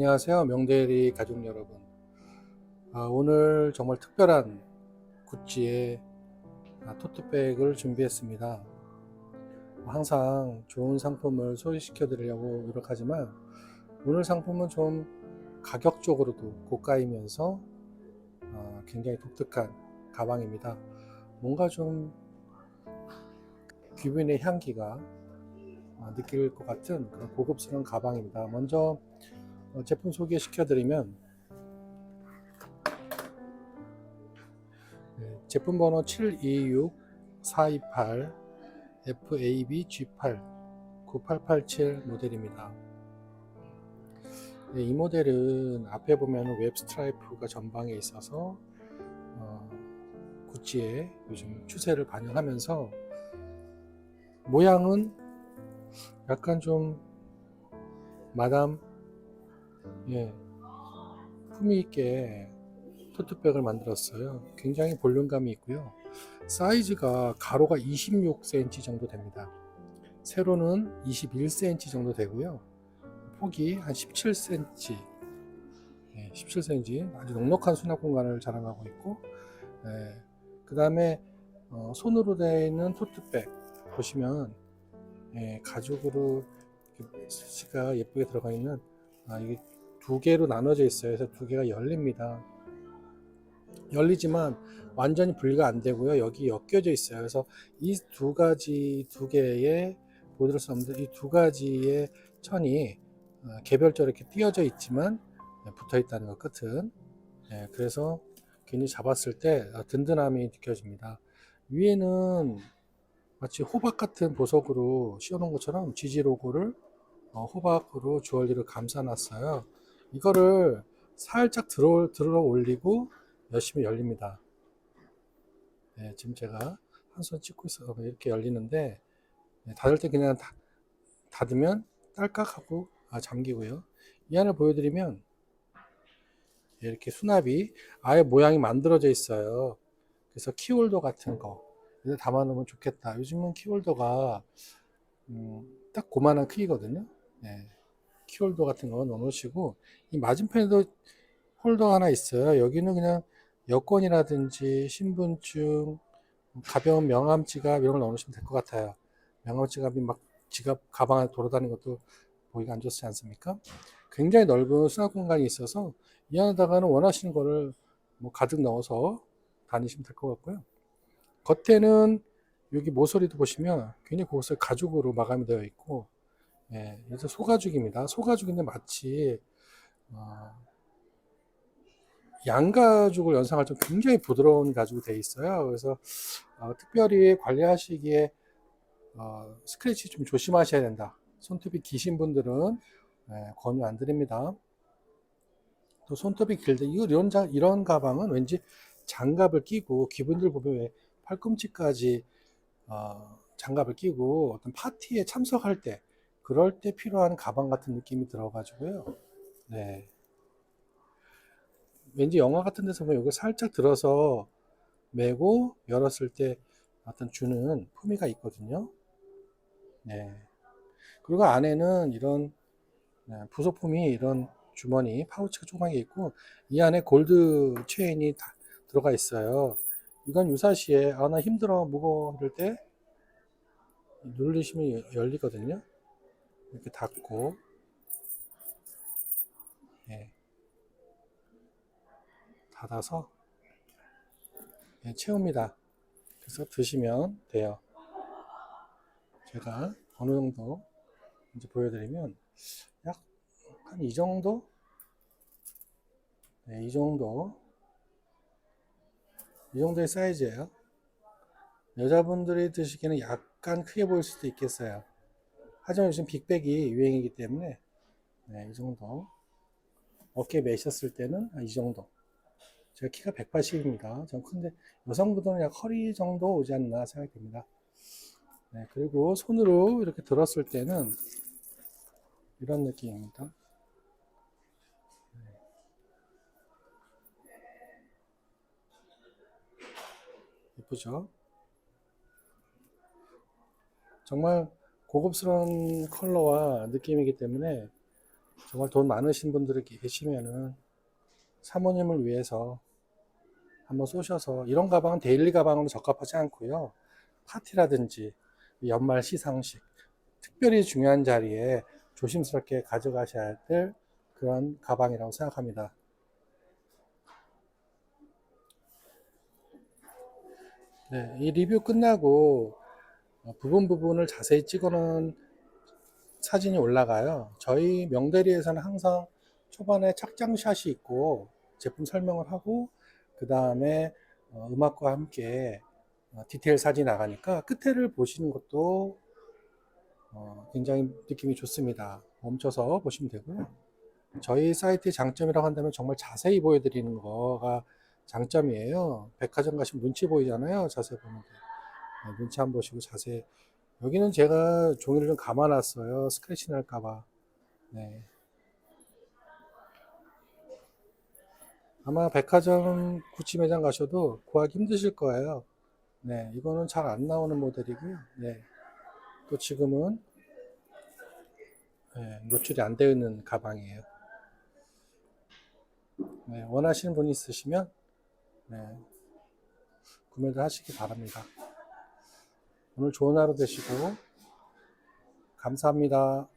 안녕하세요. 명대리 가족 여러분. 아, 오늘 정말 특별한 구찌의 아, 토트백을 준비했습니다. 항상 좋은 상품을 소개시켜 드리려고 노력하지만 오늘 상품은 좀 가격적으로도 고가이면서 아, 굉장히 독특한 가방입니다. 뭔가 좀 귀빈의 향기가 아, 느낄 것 같은 그런 고급스러운 가방입니다. 먼저 어, 제품 소개시켜 드리면 네, 제품 번호 726428 FAB G8 9887 모델입니다. 네, 이 모델은 앞에 보면 웹 스트라이프가 전방에 있어서 어, 구찌의 요즘 추세를 반영하면서 모양은 약간 좀 마담 예 품위 있게 토트백을 만들었어요. 굉장히 볼륨감이 있고요. 사이즈가 가로가 26cm 정도 됩니다. 세로는 21cm 정도 되고요. 폭이 한 17cm, 예, 17cm 아주 넉넉한 수납 공간을 자랑하고 있고, 그 다음에 어, 손으로 되어 있는 토트백 보시면 예, 가죽으로 스가 예쁘게 들어가 있는 아, 이게 두 개로 나눠져 있어요. 그래서 두 개가 열립니다. 열리지만 완전히 분리가 안 되고요. 여기 엮여져 있어요. 그래서 이 두 가지 두 개의 보여드릴 수 없는데 이두 가지의 천이 어, 개별적으로 이렇게 띄어져 있지만 네, 붙어 있다는 것 끝은 네, 그래서 괜히 잡았을 때 어, 든든함이 느껴집니다. 위에는 마치 호박 같은 보석으로 씌워놓은 것처럼 지지 로고를 어, 호박으로 주얼리를 감싸놨어요. 이거를 살짝 들어, 들어 올리고 열심히 열립니다. 네, 지금 제가 한 손 찍고 있어서 이렇게 열리는데 네, 닫을 때 그냥 다, 닫으면 딸깍하고 아, 잠기고요. 이 안을 보여드리면 이렇게 수납이 아예 모양이 만들어져 있어요. 그래서 키홀더 같은 거 담아놓으면 좋겠다. 요즘은 키홀더가 음, 딱 그만한 크기거든요. 네. 키홀더 같은 거 넣어놓으시고 이 맞은편에도 홀더 하나 있어요. 여기는 그냥 여권이라든지 신분증, 가벼운 명함 지갑 이런 걸 넣어놓으시면 될 것 같아요. 명함 지갑이 막 지갑 가방 안에 돌아다니는 것도 보기가 안 좋지 않습니까? 굉장히 넓은 수납 공간이 있어서 이 안에다가는 원하시는 거를 뭐 가득 넣어서 다니시면 될 것 같고요. 겉에는 여기 모서리도 보시면 굉장히 고급스러운 가죽으로 마감이 되어 있고 예, 이제 소가죽입니다. 소가죽인데 마치 어, 양가죽을 연상할 좀 굉장히 부드러운 가죽이 되어 있어요. 그래서 어, 특별히 관리하시기에 어, 스크래치 좀 조심하셔야 된다. 손톱이 기신 분들은 예, 권유 안 드립니다. 또 손톱이 길대 이런 자, 이런 가방은 왠지 장갑을 끼고 기분들 보면 왜 팔꿈치까지 어, 장갑을 끼고 어떤 파티에 참석할 때 그럴 때 필요한 가방 같은 느낌이 들어가지고요. 네. 왠지 영화 같은 데서 보면 이거 살짝 들어서 메고 열었을 때 어떤 주는 품위가 있거든요. 네. 그리고 안에는 이런 네, 부속품이 이런 주머니 파우치가 조그맣게 있고 이 안에 골드 체인이 다 들어가 있어요. 이건 유사시에 아 나 힘들어 이럴 때 누르시면 열리거든요. 이렇게 닫고 예. 닫아서 예, 채웁니다. 그래서 드시면 돼요. 제가 어느 정도 이제 보여드리면 약 한 이 정도 네, 이 정도 이 정도의 사이즈예요. 여자분들이 드시기에는 약간 크게 보일 수도 있겠어요. 하지만 요즘 빅백이 유행이기 때문에 네, 이 정도 어깨 매셨을 때는 이 정도 제가 키가 180입니다. 전 큰데 여성분들은 약 허리 정도 오지 않나 생각이 듭니다. 네, 그리고 손으로 이렇게 들었을 때는 이런 느낌입니다. 예쁘죠? 정말 고급스러운 컬러와 느낌이기 때문에 정말 돈 많으신 분들이 계시면은 사모님을 위해서 한번 쏘셔서 이런 가방은 데일리 가방으로 적합하지 않고요. 파티라든지 연말 시상식, 특별히 중요한 자리에 조심스럽게 가져가셔야 될 그런 가방이라고 생각합니다. 네, 이 리뷰 끝나고 어, 부분 부분을 자세히 찍어놓은 사진이 올라가요. 저희 명대리에서는 항상 초반에 착장샷이 있고 제품 설명을 하고 그 다음에 음악과 함께 어, 디테일 사진이 나가니까 끝에를 보시는 것도 어, 굉장히 느낌이 좋습니다. 멈춰서 보시면 되고요. 저희 사이트의 장점이라고 한다면 정말 자세히 보여드리는 거가 장점이에요. 백화점 가시면 눈치 보이잖아요. 자세히 보는 게. 네, 눈치 안 보시고 자세히. 여기는 제가 종이를 좀 감아놨어요. 스크래치 날까봐. 네. 아마 백화점 구찌 매장 가셔도 구하기 힘드실 거예요. 네, 이거는 잘 안 나오는 모델이고요. 네. 또 지금은 네, 노출이 안 되어 있는 가방이에요. 네, 원하시는 분 있으시면 네, 구매를 하시기 바랍니다. 오늘 좋은 하루 되시고 감사합니다.